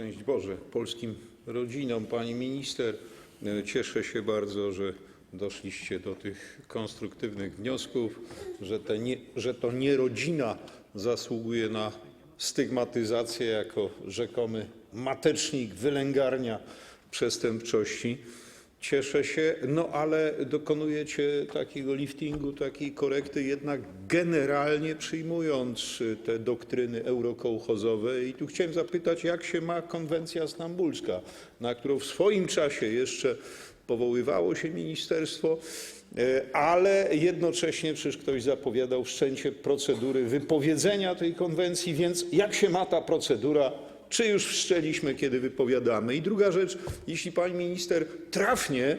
Szczęść Boże polskim rodzinom, pani minister. E, Cieszę się bardzo, że doszliście do tych konstruktywnych wniosków, że, te nie, że to nie rodzina zasługuje na stygmatyzację jako rzekomy matecznik, wylęgarnia przestępczości. Cieszę się, no ale dokonujecie takiego liftingu, takiej korekty, jednak generalnie przyjmując y, te doktryny eurokołchozowe. I tu chciałem zapytać, jak się ma konwencja stambulska, na którą w swoim czasie jeszcze powoływało się ministerstwo, e, ale jednocześnie przecież ktoś zapowiadał wszczęcie procedury wypowiedzenia tej konwencji, więc jak się ma ta procedura czy już wszczęliśmy, kiedy wypowiadamy? I druga rzecz, jeśli pani minister trafnie,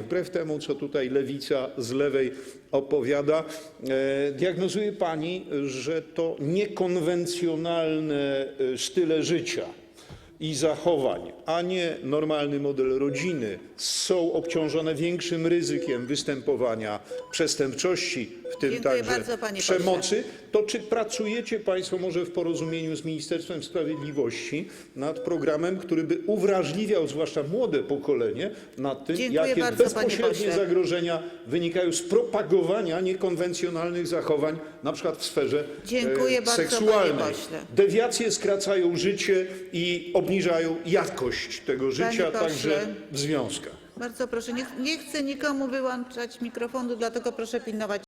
wbrew temu, co tutaj lewica z lewej opowiada, e, diagnozuje pani, że to niekonwencjonalne e, style życia i zachowań, a nie normalny model rodziny są obciążone większym ryzykiem występowania przestępczości, w tym Dziękuję także bardzo, panie przemocy, to czy pracujecie państwo może w porozumieniu z Ministerstwem Sprawiedliwości nad programem, który by uwrażliwiał zwłaszcza młode pokolenie nad tym, Dziękuję jakie bardzo, panie bezpośrednie pośle. zagrożenia wynikają z propagowania niekonwencjonalnych zachowań, na przykład w sferze Dziękuję e, bardzo, panie seksualnej. pośle. Dewiacje skracają życie i obniżają jakość tego życia, pośle. także w związkach. Bardzo proszę, nie, nie chcę nikomu wyłączać mikrofonu, dlatego proszę pilnować